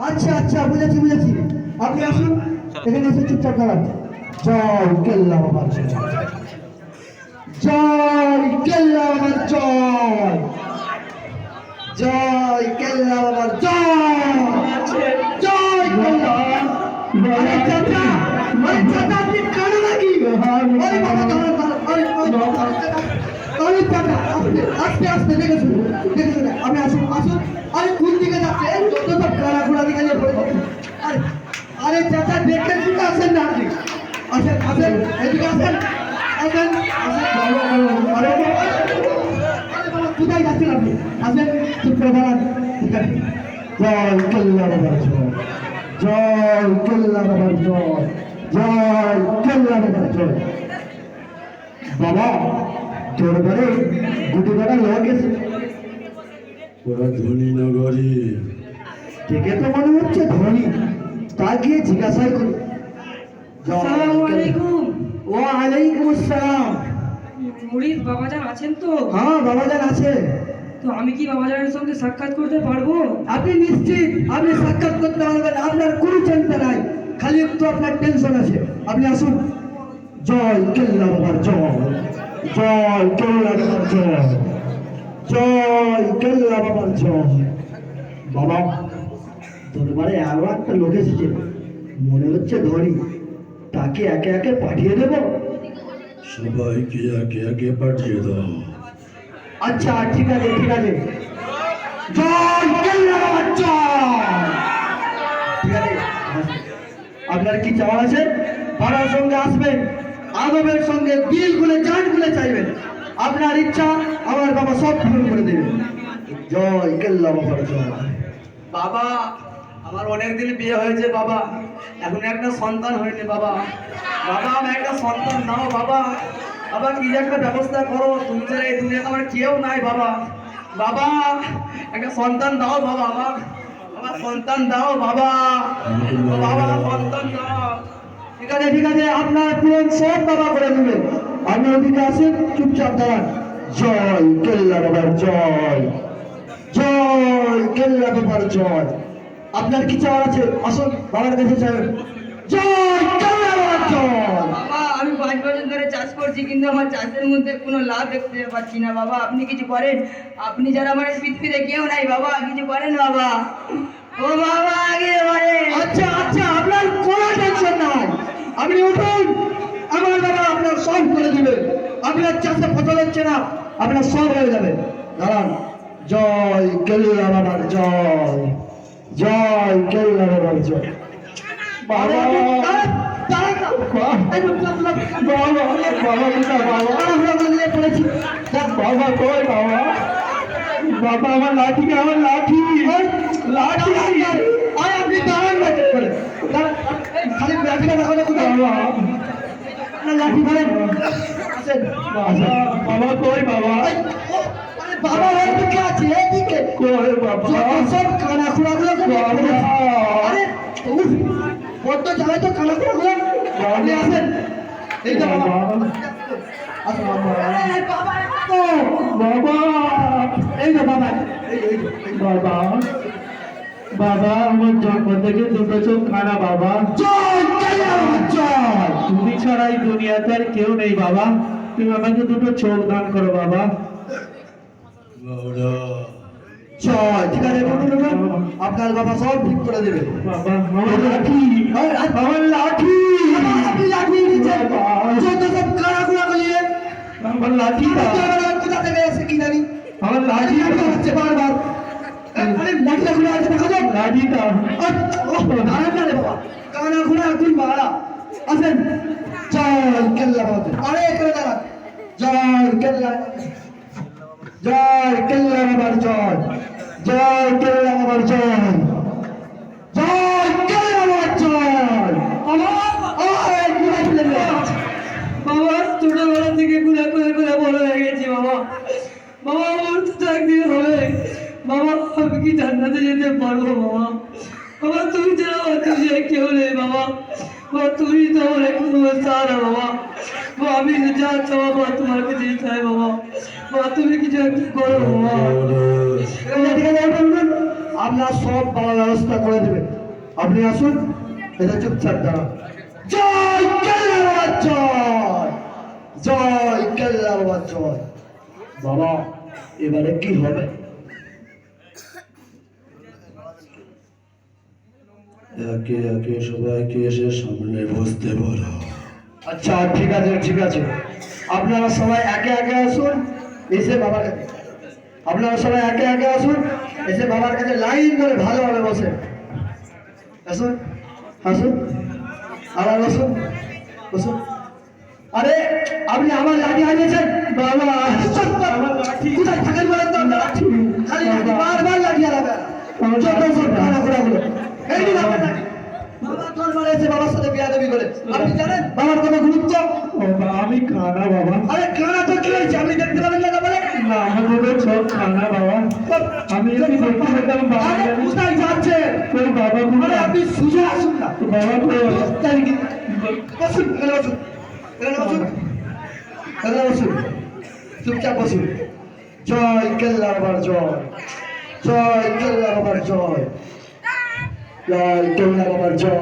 আচ্ছা আচ্ছা বুঝেছি বুঝেছি। আপনি আসুন এখানে এসে চুপচাপ দাঁড়ান। জয় কেল্লা বাবার জয়। কেল্লা বাবার জয়। জয় কেল্লা বাবার জয়। জয় কেল্লা। আরে চাচা আরে চাচা আপনি কানে নাকি? আরে বাবা আরে, আরে চাচা আস্তে আস্তে দেখে শুনুন দেখে শুনুন আমি আসুন আসুন। আরে, কোন দিকে যাচ্ছে? যত সব কারা ঘোড়া দিকে নিয়ে। আরে আরে, চাচা, দেখে শুনে আসেন না আপনি। আসেন আসেন, এদিকে আসেন। আসেন কোথায় যাচ্ছেন আপনি? আসেন চুপ করে দাঁড়ান জয় বাবার জয়। বাবার জয়। জয় বাবার জয়। বাবা! দরবারে গুটি কটা লোক এসে ওরা ধনী না গরিব? দেখে তো মনে হচ্ছে ধনী। তা গিয়ে জিজ্ঞাসাই করি। আসসালামু আলাইকুম। ও আলাইকুম আসসালাম মুরিদ বাবাজান আছেন তো? হ্যাঁ বাবাজান আছে। তো আমি কি বাবাজানের সঙ্গে সাক্ষাৎ করতে পারব? আপনি নিশ্চিত আপনি সাক্ষাৎ করতে পারবেন। আপনার কোনো চিন্তা নাই। খালি একটু আপনার টেনশন আছে। আপনি আসুন। জয় কেল্লা বাবার জয়। জয় কেল্লা বাবার জয়। জয় কেল্লা বাবার জয়। বাবা দরবারে আরও একটা লোক এসেছে। মনে হচ্ছে ধরি তাকে একে একে পাঠিয়ে দেব? সবাইকে একে একে পাঠিয়ে দাও। আচ্ছা ঠিক আছে ঠিক আছে। জয় কেল্লা বাবার জয়। ঠিক আছে আপনার কি চাওয়া আছে? পাড়ার সঙ্গে আসবেন। আদবের সঙ্গে দিল গুলে জান গুলে চাইবেন। আপনার ইচ্ছা আমার বাবা সব পূরণ করে দেবে। জয় কেল্লা বাবার জয়। বাবা আমার অনেক দিন বিয়ে হয়েছে বাবা। এখন একটা সন্তান হয়নি বাবা। বাবা আমার একটা সন্তান নাও বাবা। বাবা কি একটা ব্যবস্থা করো তুমি ছাড়া এই দুনিয়াতে আমার কেউ নাই বাবা। বাবা একটা সন্তান দাও বাবা আমার। আমার সন্তান দাও বাবা। বাবা সন্তান দাও। ঠিক আছে ঠিক আছে আপনার পূরণ সব বাবা করে দেবেন আপনি ওদিকে আসেন চুপচাপ দাঁড়ান। জয় কেল্লা বাবার জয়। জয় কেল্লা বাবার জয়। আপনার কি চাওয়ার আছে? আসুন বাবার কাছে যাবেন জয় কেল্লা বাবার জয়। বাবা আমি পাঁচ বছর ধরে চাষ করছি কিন্তু আমার চাষের মধ্যে কোনো লাভ দেখতে পাচ্ছি না বাবা। আপনি কিছু করেন? আপনি যারা আমার পৃথিবীতে কেউ নাই বাবা কিছু করেন বাবা। ও বাবা আগে আচ্ছা আচ্ছা আপনার কোনো টেনশন নাই। আপনি উঠুন। আমার দাদা আপনার সব করে দিবেন আপনার চাষে ফসল হচ্ছে না আপনার সব হয়ে যাবে। দাঁড়ান। জয় কেল্লা বাবার জয়। জয় কেল্লা বাবার জয়। বাবা। বাবা কই বাবা? বাবা আমার লাঠি আমার লাঠি। লাঠি আয় আপনি দাঁড়ান না চুপ করে দাঁড়ান। খালি লাঠিটা দেখো লাঠি ধরেন বাবা কই বাবা? আরে বাবা আছে এদিকে কই বাবা? সব কানা খুড়া গুলো আরে উফ বড্ড জ্বালায় তো কানা খুড়া গুলো আপনি আসেন। এই তো বাবা। বাবা। এই তো এই এই এই। বাবা। বাবা আমার জন্ম থেকে দুটো চোখ খানা বাবা। তুমি ছাড়া এই দুনিয়াতে আর কেউ নেই বাবা। তুমি আমাকে দুটো চোখ দান করো বাবা। আপনার বাবা সব ঠিক করে দেবে। আমার। কোথা থেকে এসে কি জানি? লাঠি হচ্ছে বারবার। আরে লাঠিটা খুলে না রে বাবা কানা খুলে একদিন বাড়া আসেন জয় বাবা আরে এখানে দাঁড়ান জয় কেল্লা জয় কেল্লা বাবার জয় জয় কেল্লা বাবার জয় জয় আরে গুলা খুলে বাবা ছোটবেলা থেকে গুলা করে করে বড় হয়ে গেছি বাবা বাবা, আমার তো একদিন হবে। বাবা, আমি কি জান্নাতে যেতে পারব বাবা? বাবা, তুমি ছাড়া আমার দুনিয়ায় কেউ নেই বাবা। বাবা, তুমি তো আমার একটু সারা বাবা। বাবা, আমি যা বাবা তোমার কাছে চাই বাবা। বাবা, তুমি কিছু একটু করো বাবা। আপনার সব বাবা ব্যবস্থা করে দেবে আপনি আসুন, এটা চুপচাপ দাঁড়ান। জয় কেল্লা বাবা জয়! জয় কেল্লা বাবা জয়! বাবা, এবারে কি হবে? একে একে সবাইকে এসে সামনে বসতে বলো আচ্ছা ঠিক আছে ঠিক আছে। আপনারা সবাই একে একে আসুন এসে বাবার কাছে। আপনারা সবাই একে একে আসুন এসে বাবার কাছে লাইন ধরে ভালোভাবে বসে আসুন আসুন। আবার বসুন বসুন। আরে আপনি আমার লাঠি হারিয়েছেন? বাবা কোথায় থাকেন বলেন তো? লাঠি। খালি বারবার লাঠি হারাবে যত সব খোলাগুলো এই নিন আপনার লাঠি। বাবা দরবারে এসে বাবার সাথে বিয়াদবি করে। আপনি জানেন? বাবার কত গুরুত্ব? আমি খানা বাবা। আরে কানা তো কি হয়েছে? আপনি দেখতে পাবেন না বলে না আমাদের সব খানা বাবা। আমি একটু দেখতে পেতাম বাবা। আরে কোথায় যাচ্ছে? তোর বাবা আরে আপনি সুজে আসুন না। বাবা কোথায়? তাই কি? বসুন এখানে বসুন। এখানে বসুন। এখানে বসুন। চুপচাপ বসুন। জয় কেল্লা বাবার জয়। জয় কেল্লা বাবার জয়। জয় কেল্লা বাবার জয়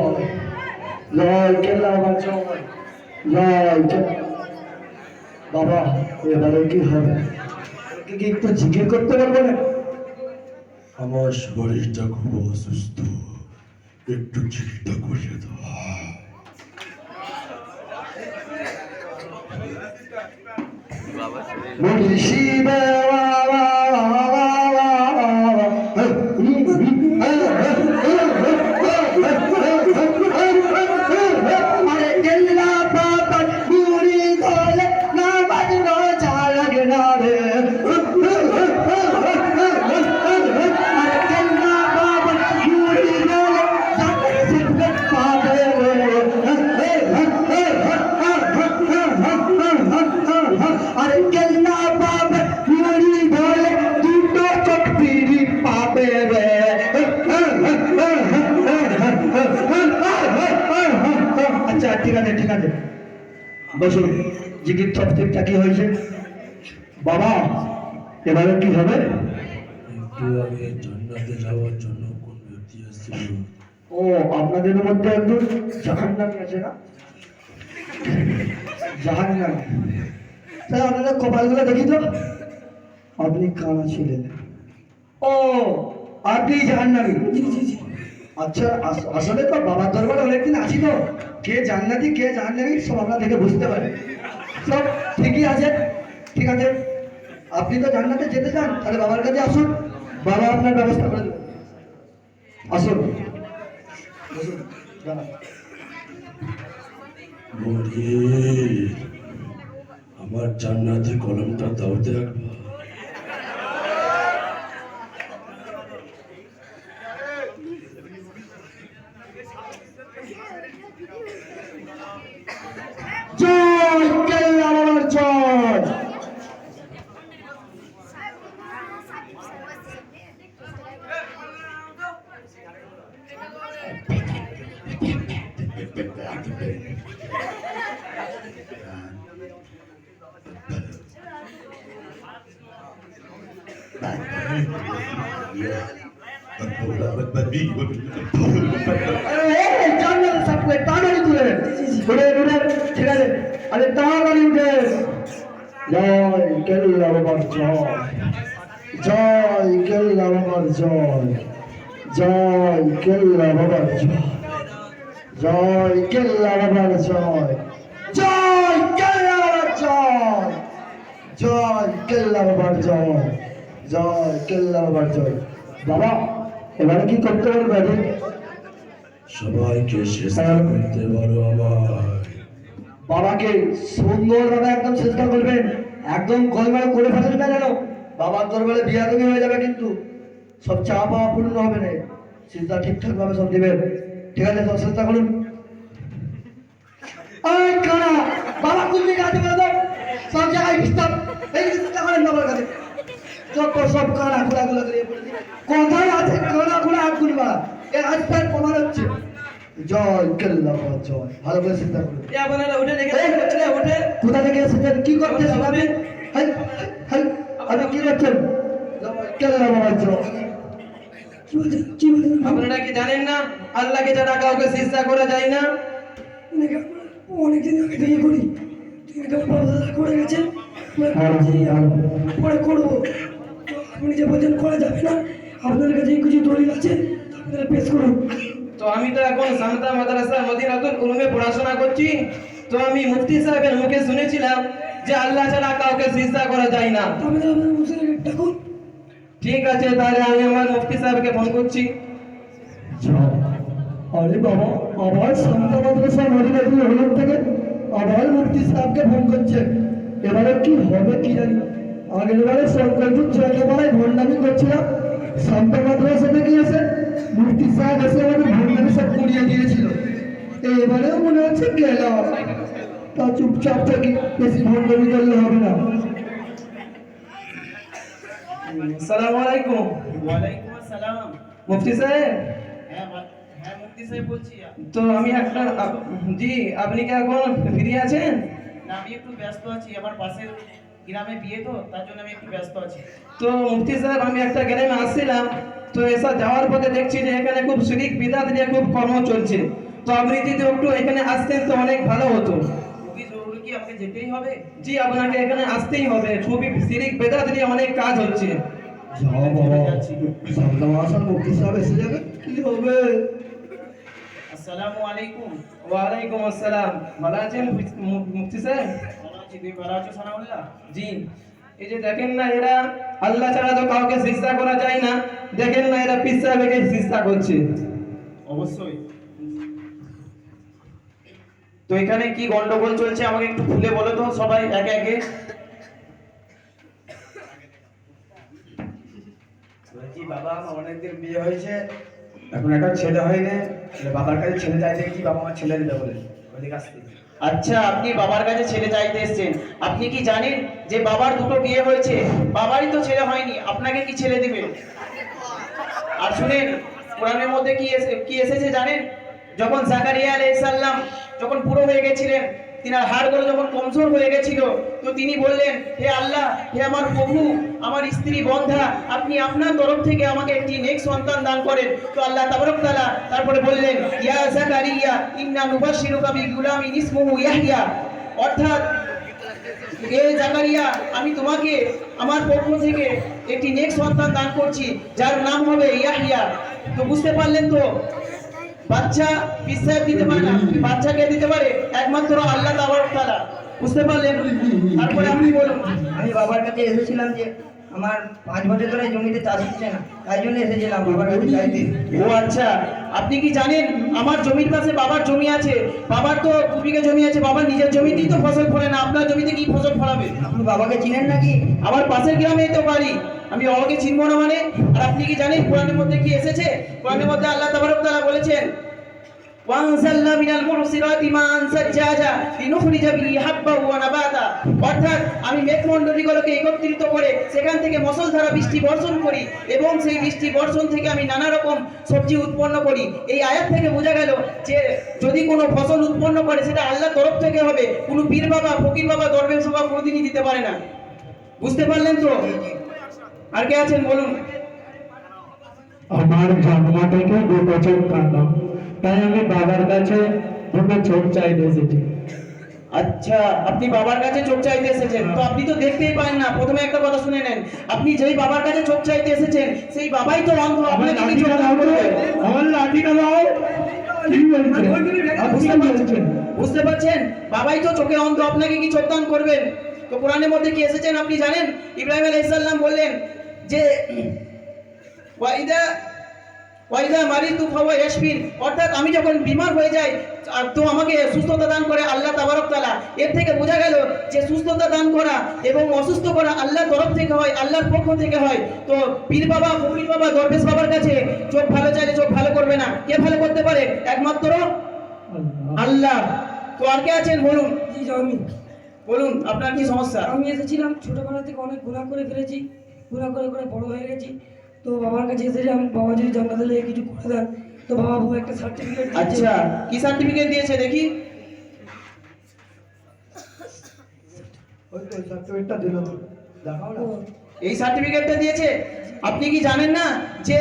জয় কেল্লা বাবার জয় জয় বাবা এবারে কি হবে? কি একটু জিজ্ঞেস করতে পারব না? আমার শরীরটা খুব অসুস্থ। একটু চিকিৎসা করিয়ে দাও। মুর্শিদে আরে বসুন জিগির ঠিকটা কি হয়েছে? বাবা এবারে কি হবে? জান্নাতে যাওয়ার জন্য কোন ব্যক্তি এসেছিল ও আপনাদের মধ্যে একজন জাহান্নামী আছে না? জাহান্নামী। তাহলে আপনাদের কপালগুলো দেখি তো। আপনি কানা ছিলেন? ও আপনি জাহান্নামী। আচ্ছা আস- আসলে তো বাবার দরবারে অনেকদিন আছি তো। কে জান্নাতি, কে জাহান্নামী, সব আপনারা দেখে বুঝতে পারেন। সব ঠিকই আছে, ঠিক আছে। আপনি তো জান্নাতে যেতে চান, তাহলে বাবার কাছে আসুন। বাবা আপনার ব্যবস্থা করে দেবে। আসুন। আমার জান্নাতে কলমটা দাও তো জয় কেল্লা বাবার জয় আরে এই জান্নাত সাপকে তাড়াতাড়ি তুলে উঠে উঠে ঠিক আছে আরে তাড়াতাড়ি উঠে জয় কেল্লা বাবার জয় জয় কেল্লা বাবার জয়। জয় কেল্লা বাবার জয়। জয় কেল্লা বাবার জয়। জয় কেল্লা বাবার জয়। জয় কেল্লা বাবার জয়। জয় কেল্লা বাবার জয়। বাবা এবারে কি করতে পারবে সবাইকে শেষ করতে পারো আমার বাবাকে সুন্দরভাবে একদম চেষ্টা করবেন। একদম গোলমাল করে ফেলেন না যেন। বাবার দরবারে বিয়াদবি হয়ে যাবে কিন্তু। সব চা পাওয়া পূর্ণ হবে না। চিন্তা ঠিকঠাক ভাবে সব দিবেন। ঠিক আছে সব চেষ্টা করুন। ওই কানা বাবা কোন দিকে আছে বলে সব জায়গায় ডিস্টার্ব এই চেষ্টা করেন বাবার কাছে যত সব কানা খোলা খোলা করে কোথায় আছে কানা খোলা হাত খুলবা এ আজকাল প্রমাণ হচ্ছে। জয় কেল্লা বাবা, জয়। ভালো করে চিন্তা করুন। এ আপনারা উঠে দেখে উঠে উঠে। কোথা থেকে এসেছেন? কি করতেছেন আপনি কি করছেন? কেল্লা বাবা জয়। আপনারা কি জানেন না? আল্লাহকে ছাড়া কাউকে সিজদা করা যায় না? নাকি অনেকদিন আগে থেকে করি। করে আমরা পরে করব। আপনি যে বলছেন করা যাবে না। আপনাদের কাছে কিছু দলিল আছে আপনারা পেশ করুন। তো আমি তো এখন সান্তা মাদ্রাসা মদিনাতুল উলুমে পড়াশোনা করছি। তো আমি মুফতি সাহেবের মুখে শুনেছিলাম যে আল্লাহ ছাড়া কাউকে সিজদা করা যায় না। তাহলে আপনার মুসলিম ডাকুন। ঠিক আছে, তাহলে আমি আমার মুফতি সাহেবকে ফোন করছি। আরে বাবা, আবার সান্তা মাদ্রাসা মদিনাতুল হলুদ থেকে? আবার মুফতি সাহেবকে ফোন করছে। এবারে কি হবে কি জানি। আগের বারে সংকল্পুর জয়পাড়ায় ভণ্ডামি করছিলাম। সান্তা মাদ্রাসা থেকে এসে মুফতি সাহেব এসে আমাদের ভণ্ডামি সব কুড়িয়ে দিয়েছিল। এবারেও মনে হচ্ছে গেলাম। তা চুপচাপ থাকি, বেশি ভণ্ডামি করলে হবে না। আসসালামু আলাইকুম। ওয়ালাইকুম আসসালাম। মুফতি সাহেব। হ্যাঁ হ্যাঁ মুফতি সাহেব বলছি। তো আমি একটা জি আপনি কি এখন ফ্রি আছেন? না আমি একটু ব্যস্ত আছি। আমার পাশের গ্রামে বিয়ে তো তার জন্য আমি একটু ব্যস্ত আছি। তো মুফতি সাহেব আমি একটা গ্রামে আসছিলাম। তো এসা যাওয়ার পথে দেখছি যে এখানে খুব শিরিক বিদাত নিয়ে খুব কর্ম চলছে। তো আপনি যদি একটু এখানে আসতেন তো অনেক ভালো হতো। কি যেতেই হবে? জি আপনাকে এখানে আসতেই হবে। খুবই শিরিক বেদাত নিয়ে অনেক কাজ হচ্ছে। মুফতি সাহেব এসে যাবে। কি হবে? আসসালামু আলাইকুম। ওয়ালাইকুম আসসালাম। ভালো আছেন মু- সাহেব? ভালো আছি তুমি ভালো আছো সানাউল্লাহ? জি। এই যে দেখেন না এরা আল্লাহ ছাড়া তো কাউকে শিক্ষা করা যায় না। দেখেন না এরা পিস সাহেবকে শিক্ষা করছে। অবশ্যই। তো এখানে কি গন্ডগোল চলছে আমাকে একটু খুলে বলো তো সবাই, একে একে। বাবা বিয়ে হয়েছে। এখন একটা ছেলে হয়নি। বাবার কাছে কি বাবা দিতে বলে? আচ্ছা আপনি বাবার কাছে চাইতে এসেছেন। আপনি কি জানেন যে বাবার দুটো বিয়ে হয়েছে? বাবারই তো ছেলে হয়নি। আপনাকে কি ছেলে দিবে? আর শুনেন, কোরআনের মধ্যে কি কি এসেছে জানেন? যখন জাকারিয়া আলাইহিস যখন পুরো হয়ে গেছিলেন, তিনার হাড়গুলো যখন কমজোর হয়ে গেছিল, তো তিনি বললেন, হে আল্লাহ, হে আমার প্রভু, আমার স্ত্রী বন্ধা, আপনি আপনার তরফ থেকে আমাকে একটি নেক্সট সন্তান দান করেন। তো আল্লাহ তাবারক তাআলা তারপরে বললেন, ইয়া জাকারিয়া, ইন্না নুবাশশিরুকা বিগুলামিন ইসমুহু ইয়াহইয়া। অর্থাৎ এ জাকারিয়া, আমি তোমাকে, আমার পক্ষ থেকে একটি নেক্সট সন্তান দান করছি, যার নাম হবে ইয়াহিয়া তো বুঝতে পারলেন তো? বাচ্চা বিশ্বাস দিতে পারে না। বাচ্চা কে দিতে পারে একমাত্র আল্লাহ তাআলা। বুঝতে পারলেন? তারপরে আপনি বলুন। আমি বাবার কাছে এসেছিলাম যে আমার পাঁচ বছর ধরে জমিতে চাষ হচ্ছে না তাই জন্য এসেছিলাম বাবার কাছে চাইতে। ও আচ্ছা আপনি কি জানেন আমার জমির পাশে বাবার জমি আছে বাবার তো দু বিঘা জমি আছে বাবার নিজের জমিতেই তো ফসল ফলে না আপনার জমিতে কি ফসল ফলাবে? আপনি বাবাকে চিনেন নাকি? আমার পাশের গ্রামেই তো বাড়ি। আমি বাবাকে চিনবো না মানে? আর আপনি কি জানেন কোরআনের মধ্যে কি এসেছে? কোরআনের মধ্যে আল্লাহ তাবারক তাআলা বলেছেন অর্থাৎ আমি একত্রিত করে সেখান থেকে বৃষ্টি বর্ষণ করি এবং সেই বৃষ্টি বর্ষণ থেকে আমি সবজি উৎপন্ন করি। এই আয়াত থেকে বোঝা গেল যে যদি কোনো ফসল উৎপন্ন করে, সেটা আল্লাহ তরফ থেকে হবে। কোনো পীর বাবা, ফকির বাবা দরবেশ বাবা কোনোদিনই দিতে পারে না। বুঝতে পারলেন তো? আর কে আছেন বলুন। আমার জন্ম থেকে দু বছর তাই আমি বাবার কাছে দুটো চোখ চাইতে এসেছি। আচ্ছা আপনি বাবার কাছে চোখ চাইতে এসেছেন। তো আপনি তো দেখতেই পান না। প্রথমে একটা কথা শুনে নেন। আপনি যেই বাবার কাছে চোখ চাইতে এসেছেন সেই বাবাই তো অন্ধ কি চোখ দাও আমার লাঠিটা বুঝতে পারছেন? বাবাই তো চোখে অন্ধ। আপনাকে কি চোখ দান করবেন? তো কোরআনের মধ্যে কি এসেছেন আপনি জানেন? ইব্রাহিম আলাইহিস সালাম বললেন যে ওয়াইদা ওয়াইদা মারিতু ফাওয়া ইয়াশফিন অর্থাৎ আমি যখন বিমার হয়ে যাই আর তো আমাকে সুস্থতা দান করে আল্লাহ তাবারক তাআলা এর থেকে বোঝা গেল যে সুস্থতা দান করা এবং অসুস্থ করা আল্লাহ তরফ থেকে হয় আল্লাহর পক্ষ থেকে হয়। তো পীর বাবা ফকির বাবা দরবেশ বাবার কাছে চোখ ভালো চাইলে চোখ ভালো করবে না। কে ভালো করতে পারে? একমাত্র আল্লাহ। তো আর কে আছেন? বলুন। বলুন আপনার কি সমস্যা? আমি এসেছিলাম ছোটবেলা থেকে অনেক গুণা করে ফেলেছি। গুণা করে করে বড় হয়ে গেছি। তো বাবার কাছে এসে এসেছিলাম বাবা যদি জন্ম দিলে কিছু করে দেন তো বাবা বউ একটা সার্টিফিকেট আচ্ছা কি সার্টিফিকেট দিয়েছে দেখি? ওই তো সার্টিফিকেটটা দিল। দেখাও না এই সার্টিফিকেটটা দিয়েছে। আপনি কি জানেন না যে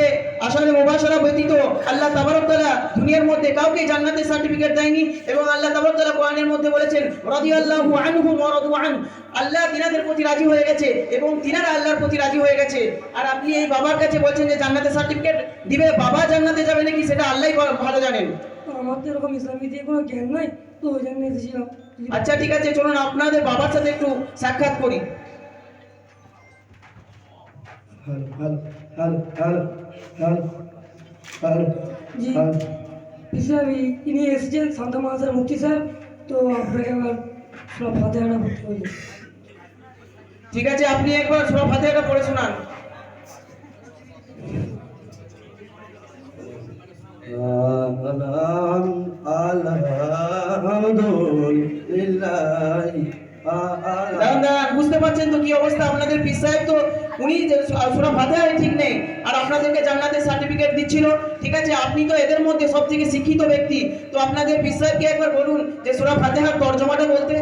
আসলে মুবাশারা ব্যতীত আল্লাহ তাবারক তাআলা দুনিয়ার মধ্যে কাউকে জান্নাতের সার্টিফিকেট দেয়নি এবং আল্লাহ তাবারক তাআলা কোরআনের মধ্যে বলেছেন রাদিয়াল্লাহু আনহুম ওয়া রাদু আন আল্লাহ তিনাদের প্রতি রাজি হয়ে গেছে এবং তিনারা আল্লাহর প্রতি রাজি হয়ে গেছে। আর আপনি এই বাবার কাছে বলছেন যে জান্নাতের সার্টিফিকেট দিবে বাবা জান্নাতে যাবে নাকি সেটা আল্লাহই ভালো জানেন। আমার তো এরকম ইসলামী দিয়ে কোনো জ্ঞান নাই তো ওই জন্য আচ্ছা ঠিক আছে চলুন আপনাদের বাবার সাথে একটু সাক্ষাৎ করি। Hello hello hello hello hello hello ইনি এসেছেন সান্তা মাহাজার মুক্তি সাহেব তো আপনাকে আবার সব হাতে হাঁটা করতে হবে। ঠিক আছে আপনি একবার সব হাতে একটা পড়ে শোনান। বুঝতে পারছেন তো কি অবস্থা আপনাদের পীর সাহেব? তো উনি সুরা ফাতিহা ঠিক নেই। আর আপনাদেরকে জান্নাতের সার্টিফিকেট দিচ্ছিল। ঠিক আছে আপনি তো এদের মধ্যে সব থেকে শিক্ষিত ব্যক্তি। তো আপনাদের সাহেবকে একবার বলুন যে সুরা ফাতিহার তর্জমাটা বলতে।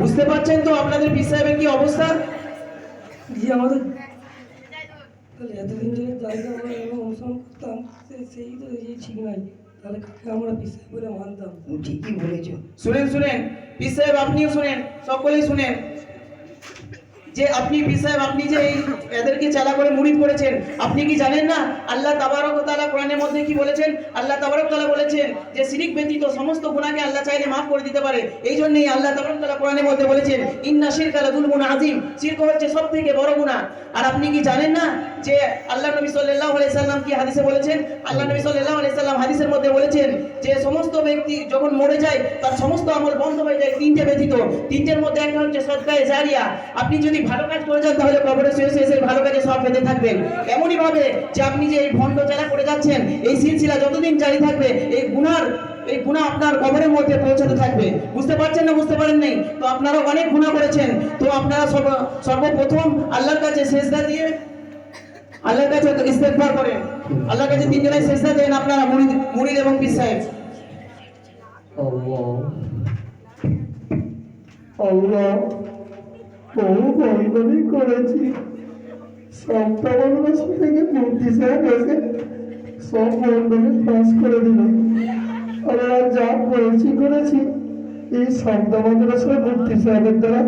বুঝতে পারছেন তো আপনাদের সাহেবের কি অবস্থা? জি আমাদের তাহলে এতদিন ধরে জায়গা আমরা এরকম অনুসরণ করতাম সে- সেই তো এই ঠিক নাই। তাহলে কাকে আমরা বিশ্বাস করে মানতাম? তুমি ঠিকই বলেছ। শুনেন শুনেন পীর আপনিও শুনেন সকলেই শুনেন। যে আপনি পীর সাহেব, আপনি যে এই এদেরকে চালা করে মুরিদ করেছেন, আপনি কি জানেন না? আল্লাহ তাবারক তালা কোরআনের মধ্যে কি বলেছেন? আল্লাহ তাবারক তালা বলেছেন যে শিরিক ব্যতীত সমস্ত গুনাহকে আল্লাহ চাইলে মাফ করে দিতে পারে। এই জন্যই আল্লাহ তাবারক তালা কোরআনের মধ্যে বলেছেন, ইন্না শিরক আলা দুল লাযুলমুন আযীম। শিরক হচ্ছে সব থেকে বড় গুনাহ। আর আপনি কি জানেন না যে আল্লাহ নবী আলাইহি সাল্লাম কি হাদিসে বলেছেন? আল্লাহ নবী আলাইহি সাল্লাম হাদিসের মধ্যে বলেছেন যে সমস্ত ব্যক্তি যখন মরে যায়, তার সমস্ত আমল বন্ধ হয়ে যায় তিনটে ব্যতীত। তিনটের মধ্যে একটা হচ্ছে সদকায়ে জারিয়া। আপনি যদি ভালো কাজ করে যান, তাহলে কবরে শুয়ে শুয়ে সেই ভালো কাজে সব পেতে থাকবেন। এমনই ভাবে যে আপনি যে এই ভণ্ড চালা করে যাচ্ছেন, এই সিলসিলা যতদিন জারি থাকবে, এই গুনার, এই গুণা আপনার কবরের মধ্যে পৌঁছাতে থাকবে। বুঝতে পারছেন না, বুঝতে পারেন নাই? তো আপনারা অনেক গুণা করেছেন। তো আপনারা সর্ব- সর্বপ্রথম আল্লাহর কাছে সেজদা দিয়ে, আল্লাহর কাছে ইস্তেগফার করেন। আল্লাহর কাছে তিন জনের সেজদা দেন আপনারা মুরিদ এবং পীর সাহেব। আল্লাহ। আল্লাহ। বহু বন্ধনী করেছি। সপ্তাহ থেকে মূর্তি সাহেব এসে সব বন্ধনী পাস করে দিল। আমরা যা করেছি করেছি এই সপ্তাহ মাদ্রাসার মূর্তি সাহেবের দ্বারা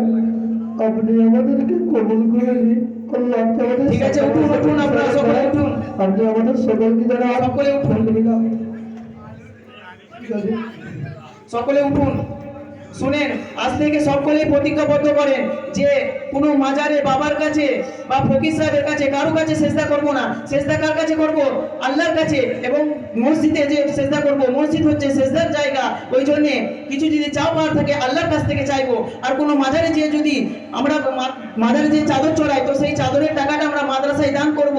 আপনি আমাদেরকে কবুল করে নিন। আপনি আমাদের সকলকে যারা সকলে উঠুন। সকলে উঠুন। শুনেন আজ থেকে সকলেই প্রতিজ্ঞাবদ্ধ করেন যে কোনো মাজারে বাবার কাছে বা ফকির সাহেবের কাছে, কারও কাছে চেষ্টা করব না। চেষ্টা কার কাছে করব? আল্লাহর কাছে। এবং মসজিদে যে চেষ্টা করব, মসজিদ হচ্ছে চেষ্টার জায়গা। ওই জন্যে কিছু যদি চাও পাওয়ার থাকে, আল্লাহর কাছ থেকে চাইব। আর কোনো মাজারে যেয়ে যদি আমরা মাজারে যে চাদর চড়াই, তো সেই চাদরের টাকাটা আমরা মাদ্রাসায় দান করব।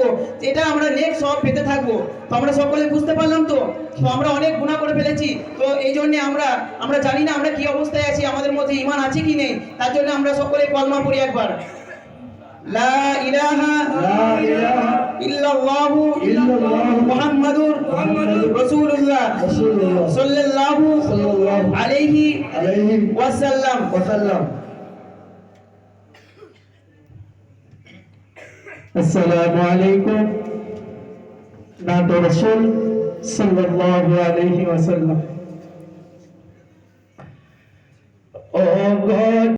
এটা আমরা নেক সব পেতে থাকব। তো আমরা সকলে বুঝতে পারলাম তো? তো আমরা অনেক গুণা করে ফেলেছি। তো এই জন্যে আমরা আমরা জানি না আমরা কি অবস্থায় আছি, আমাদের মধ্যে ইমান আছে কি নেই? তার জন্য আমরা সকলে কলমা পড়ি একবার। لا إله إلا الله محمد رسول الله صلى الله عليه وسلم. السلام عليكم. نعم رسول صلى الله عليه وسلم.